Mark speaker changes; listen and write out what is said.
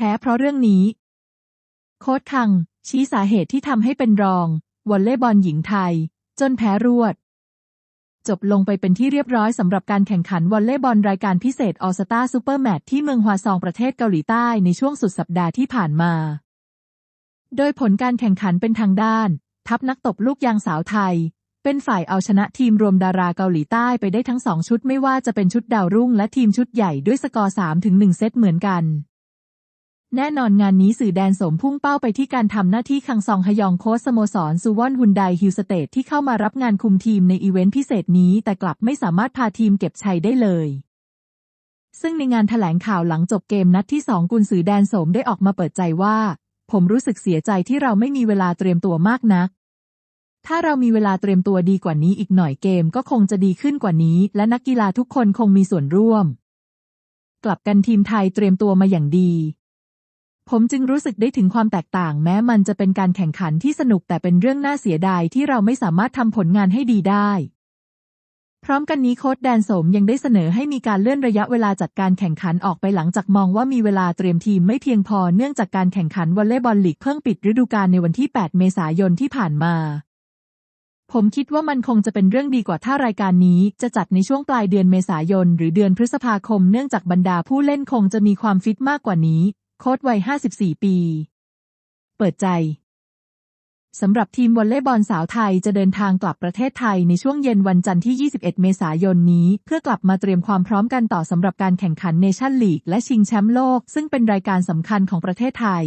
Speaker 1: พ้เพราะเรื่องนี้ โค้ชคัง ชี้สาเหตุที่ทำให้เป็นรอง วอลเลย์บอลหญิงไทย จนแพ้รวด จบลงไปเป็นที่เรียบร้อยสำหรับการแข่งขันวอลเลย์บอลรายการพิเศษออสตาซูเปอร์แมตที่เมืองฮวาซองประเทศเกาหลีใต้ในช่วงสุดสัปดาห์ที่ผ่านมา โดยผลการแข่งขันเป็นทางด้าน ทัพนักตบลูกยางสาวไทยเป็นฝ่ายเอาชนะทีมรวมดาราเกาหลีใต้ไปได้ทั้งสองชุดไม่ว่าจะเป็นชุดดาวรุ่งและทีมชุดใหญ่ด้วยสกอร์3ถึง1เซตเหมือนกัน แน่นอนงานนี้สื่อแดนสมพุ่งเป้าไปที่การทำหน้าที่คังซองฮยองโค้ชสโมสรซูวอนฮุนไดฮิลสเตทที่เข้ามารับงานคุมทีมในอีเวนต์พิเศษนี้ แต่กลับไม่สามารถพาทีมเก็บชัยได้เลย ซึ่งในงานถแถลงข่าวหลังจบเกมนัดที่สองกุนสือแดนสมได้ออกมาเปิดใจว่า ผมรู้สึกเสียใจที่เราไม่มีเวลาเตรียมตัวมากนัก ถ้าเรามีเวลาเตรียมตัวดีกว่านี้อีกหน่อยเกมก็คงจะดีขึ้นกว่านี้ และนักกีฬาทุกคนคงมีส่วนร่วม กลับกันทีมไทยเตรียมตัวมาอย่างดี ผมจึงรู้สึกได้ถึงความแตกต่าง แม้มันจะเป็นการแข่งขันที่สนุกแต่เป็นเรื่องน่าเสียดายที่เราไม่สามารถทำผลงานให้ดีได้ พร้อมกันนี้โค้ชแดนสมยังได้เสนอให้มีการเลื่อนระยะเวลาจัดการแข่งขันออกไปหลังจากมองว่ามีเวลาเตรียมทีมไม่เพียงพอเนื่องจากการแข่งขันวอลเลย์บอลลีกเพิ่งปิดฤดูกาลในวันที่ 8 เมษายนที่ผ่านมาผมคิดว่ามันคงจะเป็นเรื่องดีกว่าถ้ารายการนี้ จะจัดในช่วงปลายเดือนเมษายน หรือเดือนพฤษภาคม เนื่องจากบรรดาผู้เล่นคงจะมีความฟิตมากกว่านี้ โค้ชวัย 54 ปี เปิดใจสำหรับทีมวอลเลย์บอลสาวไทยจะเดินทางกลับประเทศไทยในช่วงเย็นวันจันทร์ที่ 21 เมษายนนี้ เพื่อกลับมาเตรียมความพร้อมกันต่อสำหรับการแข่งขันเนชั่นลีกและชิงแชมป์โลก ซึ่งเป็นรายการสำคัญของประเทศไทย